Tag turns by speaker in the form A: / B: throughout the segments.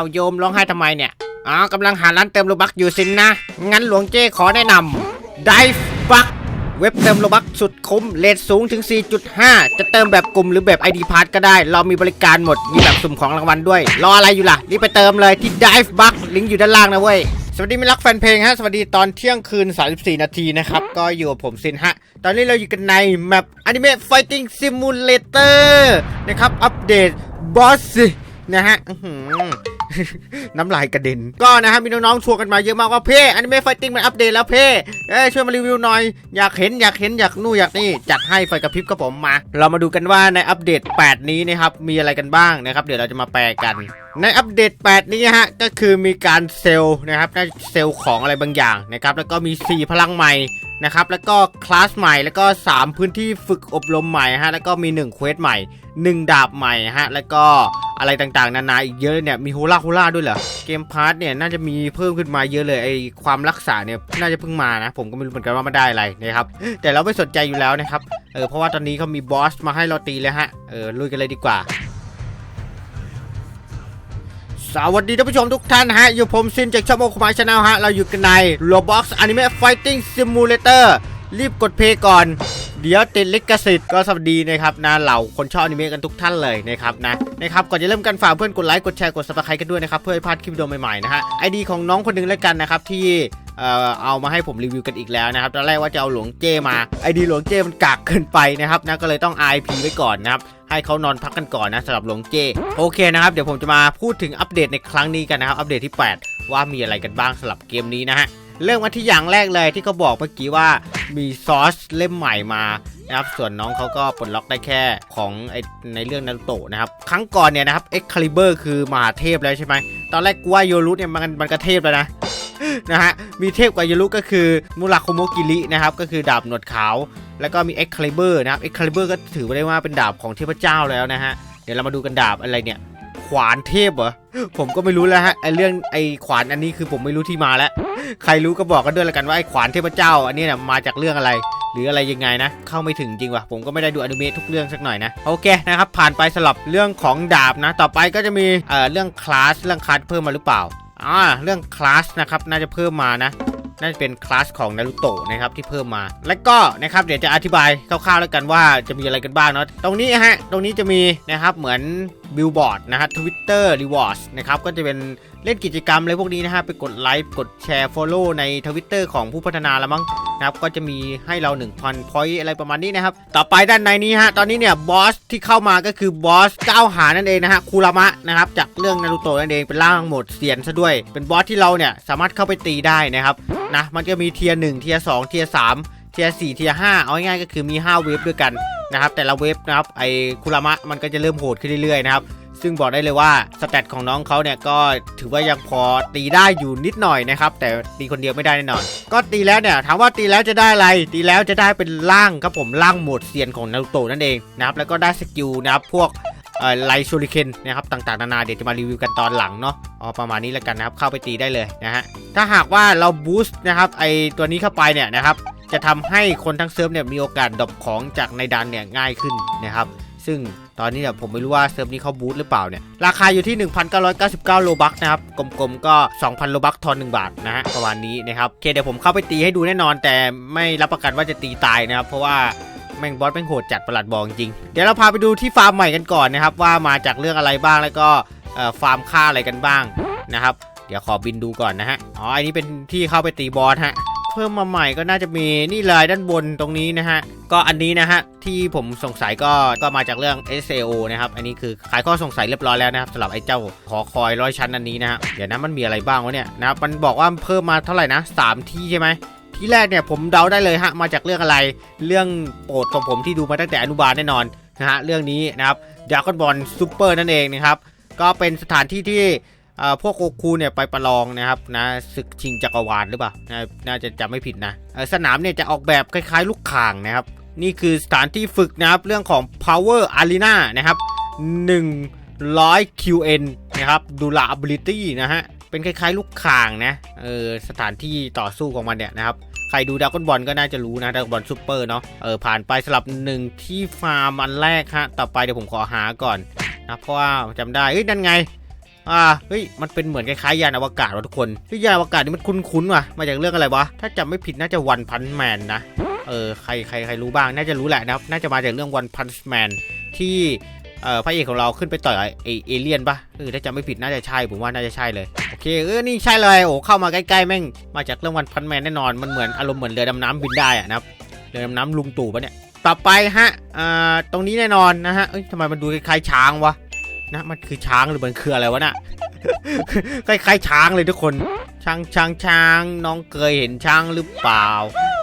A: าวโยมร้องไห้ทำไมเนี่ยอ๋อกำลังหาร้านเติมโลบักอยู่สินนะ งั้นหลวงเจ้ขอแนะนำ Dive Buck เว็บเติมโลบักสุดคุ้มเลทสูงถึง 4.5 จะเติมแบบกลุ่มหรือแบบ ID p a s s ก็ได้ เรามีบริการหมด มีแบบสุ่มของรางวัลด้วย รออะไรอยู่ล่ะ รีบไปเติมเลยที่ Dive Buck ลิงก์อยู่ด้านล่างนะเว้ย สวัสดีมิตรรักแฟนเพลงฮะ สวัสดีตอนเที่ยงคืน 34 นาทีนะครับ ก็อยู่กับผมซินฮะ ตอนนี้เราอยู่กันในแมป Anime Fighting Simulator นะครับ อัปเดต Boss นะฮะน้ำลายกระเด็น ก็นะฮะมีน้องๆชวนกันมาเยอะมากว่าเพ่อันิเมะไฟติ้งมันอัปเดตแล้วเพ่เอ้ช่วยมารีวิวหน่อย อยากเห็นอยากเห็นอยากนู่นอยากนี่จัดให้ไฟกระพริบกับผมมา เรามาดูกันว่าในอัปเดต 8 นี้นะครับมีอะไรกันบ้างนะครับ เดี๋ยวเราจะมาแปลกัน ในอัปเดต 8 นี้ฮะก็คือมีการเซลล์นะครับน่าจะเซลล์ของอะไรบางอย่างนะครับแล้วก็มี 4 พลังใหม่นะครับแล้วก็คลาสใหม่แล้วก็ 3 พื้นที่ฝึกอบรมใหม่ฮะแล้วก็มี1เควสใหม่ 1 ดาบใหม่ฮะแล้วก็ อะไรต่างๆ นานาอีกเยอะเนี่ยมีโฮล่าโฮล่าด้วยเหรอเกมพาร์ทเนี่ยน่าจะมีเพิ่มขึ้นมาเยอะเลยไอความรักษาเนี่ยน่าจะเพิ่งมานะ ผมก็ไม่รู้เหมือนกันว่ามันได้อะไรนะครับแต่เราไม่สนใจอยู่แล้วนะครับเออเพราะว่าตอนนี้เขามีบอสมาให้เราตีแล้วฮะเออลุยกันเลยดีกว่าสวัสดีท่านผู้ชมทุกท่านฮะ อยู่ผมซินจากช่องโมคุมาชาแนลฮะ เราอยู่กันใน Roblox Anime Fighting Simulator รีบกดเพย์ก่อน เดี๋ยวติดลิขสิทธิ์ก็สวัสดีนะครับนะเหล่าคนชอบอนิเมะกันทุกท่านเลยนะครับนะนะครับก่อนจะเริ่มกันฝากเพื่อนกดไลค์กดแชร์กด subscribe กันด้วยนะครับเพื่อให้พลาดคลิปวิดีโอใหม่ๆนะฮะไอดีของน้องคนหนึงแล้วกันนะครับที่เอ่อเอามาให้ผมรีวิวกันอีกแล้วนะครับตอนแรกว่าจะเอาหลวงเจมาไอดีหลวงเจมันกากเกินไปนะครับนะก็เลยต้อง IP ไว้ก่อนนะครับให้เขานอนพักกันก่อนนะสำหรับหลวงเจโอเคนะครับเดี๋ยวผมจะมาพูดถึงอัปเดตในครั้งนี้กันนะครับอัปเดตที่ 8 ว่ามีอะไรกันบ้างสำหรับเกมนี้นะฮะ เริ่มมาที่อย่างแรกเลยที่เขาบอกเมื่อกี้ว่ามีซอสเล่มใหม่มานะครับส่วนน้องเขาก็ปลดล็อกได้แค่ของในเรื่องนารูโตะนะครับ ครั้งก่อนเนี่ยนะครับ Excalibur คือมหาเทพแล้วใช่ไหม ตอนแรกกูว่าโยรุเนี่ยมันมันก็เทพแล้วนะนะฮะมีเทพกว่าโยรุก็คือมุราคโมกิรินะครับก็คือดาบหนวดขาว แล้วก็มี Excalibur นะครับ Excalibur ก็ถือว่าได้ว่าเป็นดาบของเทพเจ้าแล้วนะฮะเดี๋ยวเรามาดูกันดาบอะไรเนี่ยขวานเทพเหรอ ผมก็ไม่รู้แล้วฮะไอเรื่องไอขวานอันนี้คือผมไม่รู้ที่มาแล้ว ใครรู้ก็บอกกันด้วยละกันว่าไอขวานเทพเจ้า อันนี้เนี่ยมาจากเรื่องอะไร หรืออะไรยังไงนะ เข้าไม่ถึงจริงว่ะผมก็ไม่ได้ดูอนิเมะทุกเรื่องสักหน่อยนะโอเคนะครับผ่านไปสลับเรื่องของดาบนะ ต่อไปก็จะมีเอ่อเรื่องคลาสเรื่องคลาสเพิ่มมาหรือเปล่าอ่าเรื่องคลาสนะครับน่าจะเพิ่มมานะ น่าจะเป็นคลาสของนารูโตะนะครับที่เพิ่มมา และก็นะครับเดี๋ยวจะอธิบายคร่าวๆแล้วกันว่าจะมีอะไรกันบ้างเนาะตรงนี้ฮะตรงนี้จะมีนะครับเหมือนบิลบอร์ดนะฮะทวิตเตอร์รีวอร์ดนะครับก็จะเป็นเล่นกิจกรรมอะไรพวกนี้นะฮะไปกดไลค์กดแชร์ฟอลโล่ในทวิตเตอร์ของผู้พัฒนาละมั้ง นะครับก็จะมีให้เรา 1,000พอยต์อะไรประมาณนี้นะครับ ต่อไปด้านในนี้ฮะตอนนี้เนี่ยบอสที่เข้ามาก็คือบอสก้าวหานั่นเองนะฮะคูรามะนะครับจากเรื่องนารูโตะนั่นเองเป็นร่างหมดเซียนซะด้วย เป็นบอสที่เราเนี่ยสามารถเข้าไปตีได้นะครับนะมันก็มีเทียร์หนึ่งเทียร์สองเทียร์สามเทียร์สี่เทียร์ห้าเอาง่ายๆก็คือมี 5 เวฟด้วยกันนะครับแต่ละเวฟนะครับไอคุรามะมันก็จะเริ่มโหดขึ้นเรื่อยๆนะครับ ซึ่งบอกได้เลยว่าสเตตของน้องเขาเนี่ยก็ถือว่ายังพอตีได้อยู่นิดหน่อยนะครับ แต่ตีคนเดียวไม่ได้แน่นอน ก็ตีแล้วเนี่ยถามว่าตีแล้วจะได้อะไร ตีแล้วจะได้เป็นร่างครับผมร่างโหมดเซียนของนารูโตะนั่นเองนะครับแล้วก็ได้สกิลนะครับพวกไลชูริเคนนะครับต่างๆนานาเดี๋ยวจะมารีวิวกันตอนหลังเนาะอ๋อประมาณนี้แล้วกันนะครับเข้าไปตีได้เลยนะฮะถ้าหากว่าเราบูสต์นะครับไอตัวนี้เข้าไปเนี่ยนะครับจะทำให้คนทั้งเซิร์ฟเนี่ยมีโอกาสดรอปของจากในดันเนี่ยง่ายขึ้นนะครับ ซึ่ง ตอนนี้เนี่ยผมไม่รู้ว่าเซิร์ฟนี้เขาบูตหรือเปล่าเนี่ย ราคาอยู่ที่ 1,999 โลบักนะครับ กลมๆ ก็ 2,000 โลบักทอน 1 บาทนะฮะ ประมาณนี้นะครับ โอเค เดี๋ยวผมเข้าไปตีให้ดูแน่นอน แต่ไม่รับประกันว่าจะตีตายนะครับ เพราะว่าแม่งบอสแม่งโหดจัดประหลัดบอกจริง เดี๋ยวเราพาไปดูที่ฟาร์มใหม่กันก่อนนะครับ ว่ามาจากเรื่องอะไรบ้างแล้วก็ฟาร์มค่าอะไรกันบ้างนะครับ เดี๋ยวขอบินดูก่อนนะฮะ อ๋อ อันนี้เป็นที่เข้าไปตีบอสฮะ เพิ่มมาใหม่ก็น่าจะมีนี่เลยด้านบนตรงนี้นะฮะ ก็อันนี้นะฮะ ที่ผมสงสัยก็ก็มาจากเรื่อง SAO นะครับ อันนี้คือขายข้อสงสัยเรียบร้อยแล้วนะครับสำหรับไอ้เจ้าหอคอยร้อยชั้นอันนี้นะฮะเดี๋ยวนะมันมีอะไรบ้างวะเนี่ยนะครับมันบอกว่าเพิ่มมาเท่าไหร่นะสามที่ใช่ไหมที่แรกเนี่ยผมเดาได้เลยฮะมาจากเรื่องอะไรเรื่องโปรดของผมที่ดูมาตั้งแต่อนุบาลแน่นอนนะฮะเรื่องนี้นะครับดากอนบอลซูเปอร์นั่นเองนะครับก็เป็นสถานที่ที่ พวกโกคูเนี่ยไปประลองนะครับนะศึกชิงจักรวาลหรือเปล่าน่าจะจำไม่ผิดนะสนามเนี่ยจะออกแบบคล้ายๆ ลูกข่างนะครับ นี่คือสถานที่ฝึกนะครับเรื่องของ power arena นะครับ 100 QN นะครับ durability นะฮะเป็นคล้ายๆ ลูกข่างนะเออสถานที่ต่อสู้ของมันเนี่ยนะครับใครดูดราก้นบอลก็น่าจะรู้นะดราก้นบอลซูเปอร์เนาะเออผ่านไปสลับหนึ่งที่ฟาร์มอันแรกฮะต่อไปเดี๋ยวผมขอหาก่อนนะเพราะว่าจำได้เอ้ยนั่นไง อ่าเฮ้ยมันเป็นเหมือนคล้ายๆยานอวกาศว่ะทุกคนเฮ้ยานอวกาศนี่มันคุ้นๆว่ะมาจากเรื่องอะไรวะถ้าจำไม่ผิดน่าจะวันพันแมนนะเออใครใครใครรู้บ้างน่าจะรู้แหละนะครับน่าจะมาจากเรื่องวันพันแมนที่เอ่อพระเอกของเราขึ้นไปต่อยไอเอเลี่ยนปะเออถ้าจำไม่ผิดน่าจะใช่ผมว่าน่าจะใช่เลยโอเคเออนี่ใช่เลยโอ้เข้ามาใกล้ๆแม่งมาจากเรื่องวันพันแมนแน่นอนมันเหมือนอารมณ์เหมือนเรือดำน้ำบินได้อะนะครับเรือดำน้ำลุงตู่ปะเนี่ยต่อไปฮะอ่าตรงนี้แน่นอนนะฮะเอ้ยทำไมมันดูคล้ายช้างวะ นะมันคือช้างหรือมันคืออะไรวะน่ะคล้ายๆช้างเลยทุกคน ช้างช้างช้างน้องเคยเห็นช้างหรือเปล่า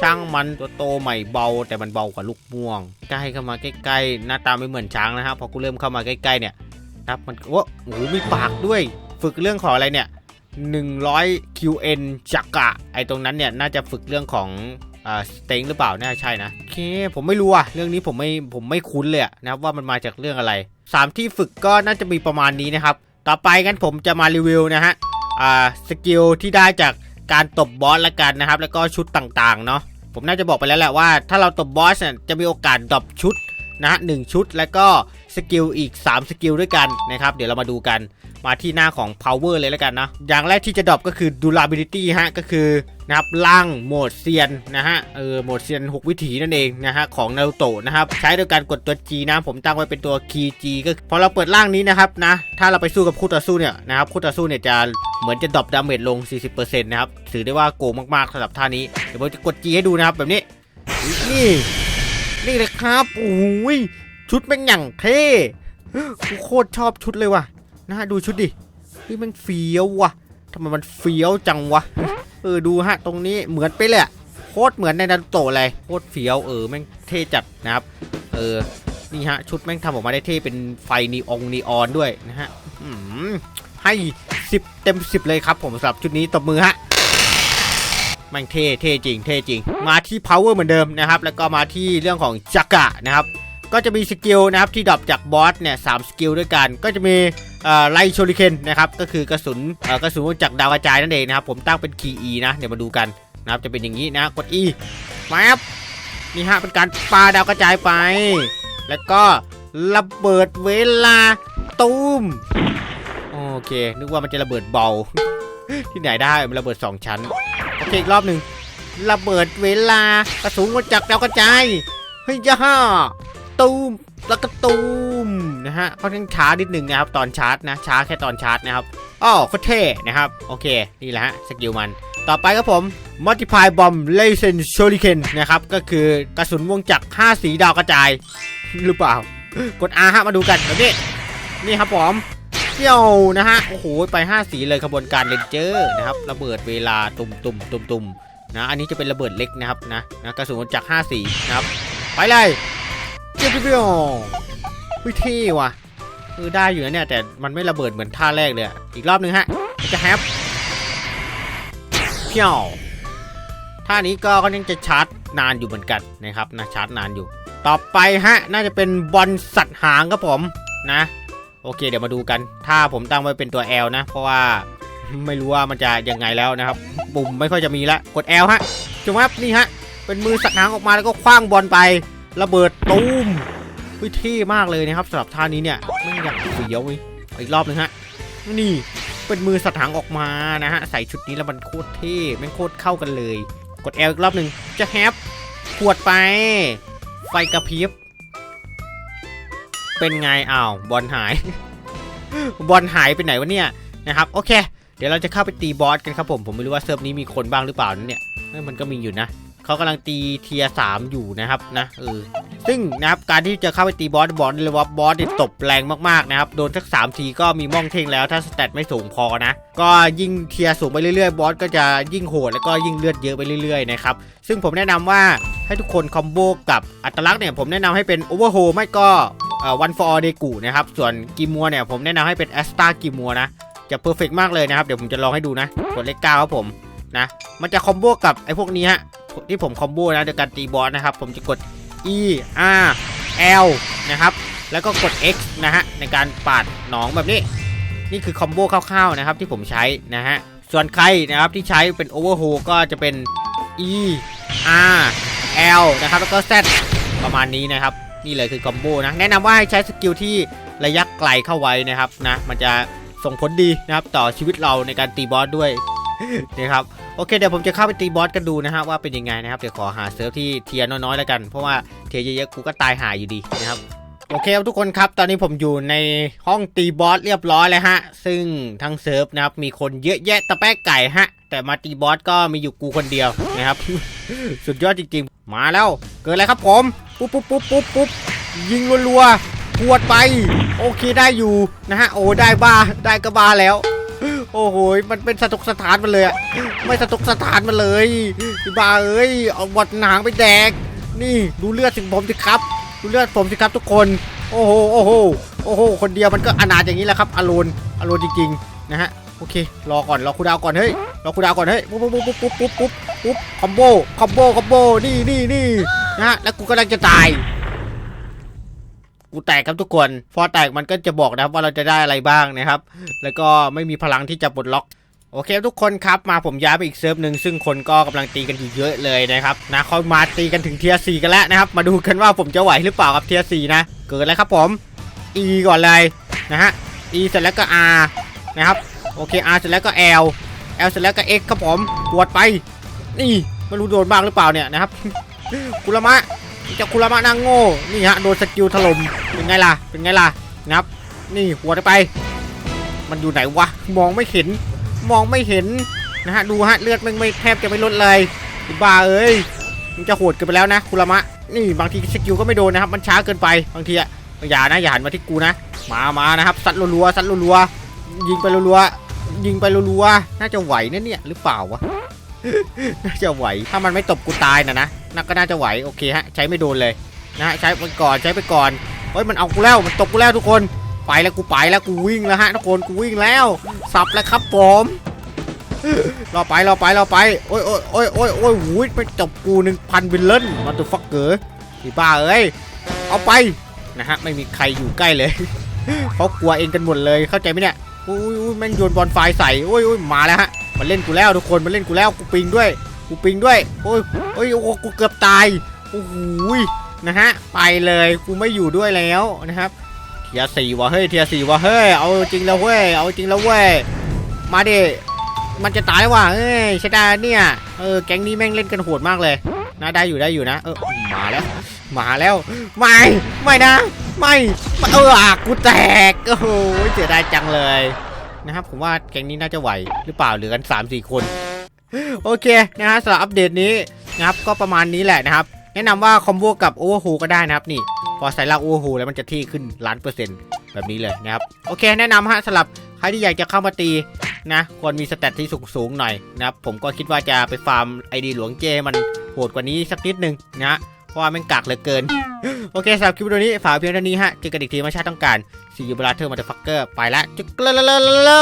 A: ช้างมันตัวโตใหม่เบา แต่มันเบากว่าลูกม่วง ใกล้เข้ามาใกล้ๆหน้าตาไม่เหมือนช้างนะครับพอกูเริ่มเข้ามาใกล้ๆเนี่ยนะครับมันโอ้โหมีปากด้วย ฝึกเรื่องของอะไรเนี่ย100 QN จักระไอตรงนั้นเนี่ยน่าจะฝึกเรื่องของสเต็งหรือเปล่าน่าใช่นะโอเคผมไม่รู้อะเรื่องนี้ผมไม่ผมไม่คุ้นเลยนะครับว่ามันมาจากเรื่องอะไร สามที่ฝึกก็น่าจะมีประมาณนี้นะครับ ต่อไปกันผมจะมารีวิวนะฮะอ่าสกิลที่ได้จากการตบบอสละกันนะครับ แล้วก็ชุดต่างๆเนาะผมน่าจะบอกไปแล้วแหละว่า ถ้าเราตบบอสเนี่ยจะมีโอกาสดรอปชุดนะฮะหนึ่งชุดแล้วก็สกิลอีก 3 สกิลด้วยกันนะครับ เดี๋ยวเรามาดูกัน มาที่หน้าของ power เลยแล้วกันนะ อย่างแรกที่จะดรอปก็คือ durability ฮะ ก็คือนะครับล่างโหมดเซียนนะฮะ เออ โหมดเซียน 6 วิถีนั่นเองนะฮะ ของนารูโตะนะครับ ใช้โดยการกดตัว G นะ ผมตั้งไว้เป็นตัว key G ก็พอเราเปิดล่างนี้นะครับนะ ถ้าเราไปสู้กับคู่ต่อสู้เนี่ยนะครับ คู่ต่อสู้เนี่ยจะเหมือนจะดรอปดาเมจลง 40%นะครับ ถือได้ว่าโกงมากๆสำหรับท่านี้ เดี๋ยวผมจะกด G ให้ดูนะครับแบบนี้ นี่ นี่เลยครับโอ้ยชุดเป็นอย่างเท่โคตรชอบชุดเลยว่ะ นะฮะดูชุดดิเฮ้ยมันเฟี้ยววะทำไมมันเฟี้ยวจังวะ เออดูฮะตรงนี้เหมือนไปเลยโคตรเหมือนในนารูโตะเลยโคตรเฟี้ยวเออแม่งเท่จัดนะครับ เออนี่ฮะชุดแม่งทำออกมาได้เท่เป็นไฟนีองนีออนด้วยนะฮะให้10เต็ม10เลยครับ ผมสำหรับชุดนี้ตบมือฮะแม่งเท่เท่จริงเท่จริง มาที่ power เหมือนเดิมนะครับ แล้วก็มาที่เรื่องของจักระนะครับ ก็จะมีสกิลนะครับที่ดรอปจากบอสเนี่ยสามสกิลด้วยกัน ก็จะมี ไลโชริเคนนะครับก็คือกระสุนกระสุนจากดาวกระจายนั่นเองนะครับผมตั้งเป็นคีย์ E นะเดี๋ยวมาดูกันนะครับจะเป็นอย่างนี้นะกด E มาครับนี่ฮะเป็นการปาดาวกระจายไป แล้วก็ระเบิดเวลาตูมโอเค นึกว่ามันจะระเบิดเบา ที่ไหนได้มันระเบิด 2 ชั้น โอเคอีกรอบหนึ่งระเบิดเวลากระสุนมาจากดาวกระจายเฮ้ยย่าตูม แล้วก็ตูมนะฮะค่อนข้างช้านิดหนึ่งนะครับตอนชาร์จนะช้าแค่ตอนชาร์จนะครับอ้อโคตรเท่นะครับโอเคนี่แหละฮะสกิลมัน ต่อไปครับผม Multiply Bomb Laser Shuriken นะครับก็คือกระสุนวงจักร5สีดาวกระจาย หรือเปล่า กด R ฮะมาดูกันแบบนี้นี่ครับผมเที่ยวนะฮะโอ้โหไป 5 สีเลยขบวนการเลนเจอร์นะครับระเบิดเวลาตุ่มตุ่มตุ่มตุ่มนะอันนี้จะเป็นระเบิดเล็กนะครับนะนะกระสุนวงจักร5สีนะครับไปเลย เจ้าเปี้ยวเฮ้ยเท่ว่ะเออได้อยู่นะเนี่ย แต่มันไม่ระเบิดเหมือนท่าแรกเลยอีกรอบหนึงฮะ จะแฮปเพี้ยวท่านี้ก็ก็ยังจะชาร์จนานอยู่เหมือนกันนะครับนะชาร์จนานอยู่ ต่อไปฮะ น่าจะเป็นบอลสัตว์หางครับผมนะ โอเค เดี๋ยวมาดูกัน ถ้าผมตั้งไว้เป็นตัว L นะ เพราะว่าไม่รู้ว่ามันจะยังไงแล้วนะครับ ปุ่มไม่ค่อยจะมีละกด L ฮะจงครับนี่ฮะเป็นมือสัตว์หางออกมาแล้วก็คว้างบอลไป ระเบิดตูมวิเท่มากเลยนะครับสำหรับท่านี้เนี่ยไม่อยากเสียวเลยอีกรอบหนึงฮะนี่เป็นมือสัตว์หางออกมานะฮะใส่ชุดนี้แล้วมันโคตรเท่ม่งโคตรเข้ากันเลย กด L อีกรอบหนึ่งจะแฮปขวดไป ไฟกระพริบเป็นไงอ้าวบอลหาย บอลหายไปไหนวะเนี่ยนะครับโอเค เดี๋ยวเราจะเข้าไปตีบอสกันครับผมผมไม่รู้ว่าเซิร์ฟนี้มีคนบ้างหรือเปล่านะเนี่ยมันก็มีอยู่นะ เขากำลังตีเทียสามอยู่นะครับนะเออซึ่งนะครับการที่จะเข้าไปตีบอสบอกได้เลยว่าบอสเนี่ยตบแรงมากๆนะครับโดนสักสามทีก็มีม่องเท่งแล้วถ้าสแตทไม่สูงพอนะ ก็ยิ่งเทียสูงไปเรื่อยๆบอสก็จะยิ่งโหดแล้วก็ยิ่งเลือดเยอะไปเรื่อยๆนะครับซึ่งผมแนะนำว่าให้ทุกคนคอมโบกับอัตลักษณ์เนี่ยผมแนะนำให้เป็นโอเวอร์โฮไม่ก็วันฟอร์เดกูนะครับส่วนกิมัวเนี่ยผมแนะนำให้เป็นแอสตากิมัวนะจะเพอร์เฟกมากเลยนะครับเดี๋ยวผมจะลองให้ดูนะกดเลขเก้าครับผมนะมันจะคอมโบกับไอ้พวกนี้ฮะ ที่ผมคอมโบนะในการตีบอสนะครับ ผมจะกด E R L นะครับ แล้วก็กด X นะฮะ ในการปาดหนองแบบนี้ นี่คือคอมโบคร่าวๆนะครับที่ผมใช้นะฮะ ส่วนใครนะครับที่ใช้เป็นโอเวอร์โฮก็จะเป็น E R L นะครับแล้วก็ Z ประมาณนี้นะครับ นี่เลยคือคอมโบนะ แนะนำว่าให้ใช้สกิลที่ระยะไกลเข้าไว้นะครับนะ มันจะส่งผลดีนะครับต่อชีวิตเราในการตีบอสด้วยนะครับ โอเคเดี๋ยวผมจะเข้าไปตีบอสกันดูนะฮะว่าเป็นยังไงนะครับเดี๋ยวขอหาเซิร์ฟที่เทียร์น้อยๆแล้วกัน เพราะว่าเทียร์เยอะๆกูก็ตายหายอยู่ดีนะครับโอเคครับทุกคนครับ ตอนนี้ผมอยู่ในห้องตีบอสเรียบร้อยแล้วฮะ ซึ่งทั้งเซิร์ฟนะครับมีคนเยอะแยะตะแป๊กไก่ฮะ แต่มาตีบอสก็มีอยู่กูคนเดียวนะครับ สุดยอดจริงๆ มาแล้ว เกิดอะไรครับผม ปุ๊บปุ๊บปุ๊บปุ๊บปุ๊บยิงรัวๆหวดไป โอเคได้อยู่นะฮะ โอ้ได้บ้าได้ก็บ้าแล้ว โอ้โหมันเป็นสตุกสถานมันเลยอะไม่สตุกสถานมันเลยบ้าเอ้ยเอาบดหนางไปแดก นี่ดูเลือดสิผมสิครับ ดูเลือดผมสิครับทุกคน โอ้โหโอ้โหโอ้โหคนเดียวมันก็อนาถอย่างนี้แหละครับอารอนอารอนจริงๆนะฮะโอเค รอก่อนรอคูดาวก่อนเฮ้ยรอคูดาวก่อนเฮ้ยปุ๊บปุ๊บปุ๊บปุ๊บปุ๊บปุ๊บปุ๊บคอมโบคอมโบคอมโบนี่นี่นี่นะฮะแล้วกูกำลังจะตาย กูแตกครับทุกคน พอแตกมันก็จะบอกนะครับว่าเราจะได้อะไรบ้างนะครับ แล้วก็ไม่มีพลังที่จะปลดล็อกโอเคทุกคนครับมาผมย้ายไปอีกเซิร์ฟหนึ่งซึ่งคนก็กำลังตีกันอยู่เยอะเลยนะครับนะเขามาตีกันถึงเทียร์สี่กันแล้วนะครับมาดูกันว่าผมจะไหวหรือเปล่ากับเทียร์สี่นะ เกิดอะไรครับผม E ก่อนเลยนะฮะ E เสร็จแล้วก็ R นะครับโอเค R เสร็จแล้วก็ L L เสร็จแล้วก็ X ครับผมปวดไป นี่ไม่รู้โดนบ้างหรือเปล่าเนี่ยนะครับคุรามะ เจ้าคุรามะนางโง่ นี่ฮะโดนสกิลถล่ม เป็นไงล่ะ เป็นไงล่ะนะครับ นี่หัวไป มันอยู่ไหนวะ มองไม่เห็น มองไม่เห็นนะฮะ ดูฮะเลือดมันไม่แทบจะไม่ลดเลยบ้าเอ้ย มันจะโหดเกินไปแล้วนะคุรามะ นี่บางทีสกิลก็ไม่โดนนะครับ มันช้าเกินไป บางทีอะอย่านะอย่าหันมาที่กูนะ มามานะครับซัดรัวๆซัดรัวๆยิงไปรัวๆยิงไปรัวๆน่าจะไหวนะเนี่ยหรือเปล่าวะ น่าจะไหว ถ้ามันไม่ตบกูตายนะนะ น่าก็น่าจะไหวโอเคฮะใช้ไม่โดนเลยนะฮะใช้ไปก่อนใช้ไปก่อนเฮ้ยมันเอากูแล้วมันตบกูแล้วทุกคนไปแล้วกูไปแล้วกูวิ่งแล้วฮะทุกคนกูวิ่งแล้วสับแล้วครับผมรอไปรอไปรอไปโอ้ยโอ้ยโอ้ยโอ้ยโอ้ยหูยไปจบกูหนึ่งพันบิลเลนมาตัวฟักเกอร์ที่บ้าเอ้ยเอาไปนะฮะไม่มีใครอยู่ใกล้เลยเขากลัวเองกันหมดเลยเข้าใจไหมเนี่ยอุ้ยอุ้ยแม่งโยนบอลไฟใส่โอ้ยโอ้ยมาแล้วฮะมันเล่นกูแล้วทุกคนมันเล่นกูแล้วกูปิงด้วย กูปิงด้วย โอ้ยโอ้ยโอ้โหกูเกือบตาย โอ้โหยนะฮะ ไปเลย กูไม่อยู่ด้วยแล้วนะครับ เทียสี่วะเฮ้ย เทียสี่วะเฮ้ย เอาจริงแล้วเว้ย เอาจริงแล้วเว้ย มาดิ มันจะตายว่ะเอ้ยช่ได้เนี่ย เออ แก๊งนี้แม่งเล่นกันโหดมากเลย นะ ได้อยู่ได้อยู่นะ เออ มาแล้ว มาแล้ว ไม่ ไม่นะ ไม่ เอออะกูแตก โอ้โหเสียดายจังเลยนะครับผมว่าแก๊งนี้น่าจะไหวหรือเปล่าเหลือกัน3 4คน โอเคนะฮะสำหรับอัปเดตนี้นะครับก็ประมาณนี้แหละนะครับ แนะนำว่าคอมโบกับโอเวอร์ฮูก็ได้นะครับนี่ พอใส่ลากโอเวอร์ฮูแล้วมันจะที่ขึ้นล้านเปอร์เซ็นต์แบบนี้เลยนะครับ โอเค แนะนำฮะสำหรับใครที่อยากจะเข้ามาตีนะควรมีสเตตที่สูงสูงๆหน่อยนะครับผมก็คิดว่าจะไปฟาร์มไอดีหลวงเจมันโหดกว่านี้สักนิดนึงนะเพราะว่าม่งกากเหลือเกิน โอเคสำหรับคลิปวิดีโอนี้ฝากเพียงเท่านี้ฮะเจอกันอีกทีเมื่อชาติต้องการซีอูบราเธอร์มาเตอร์ฟักเกอร์ไปละจุ๊กเล่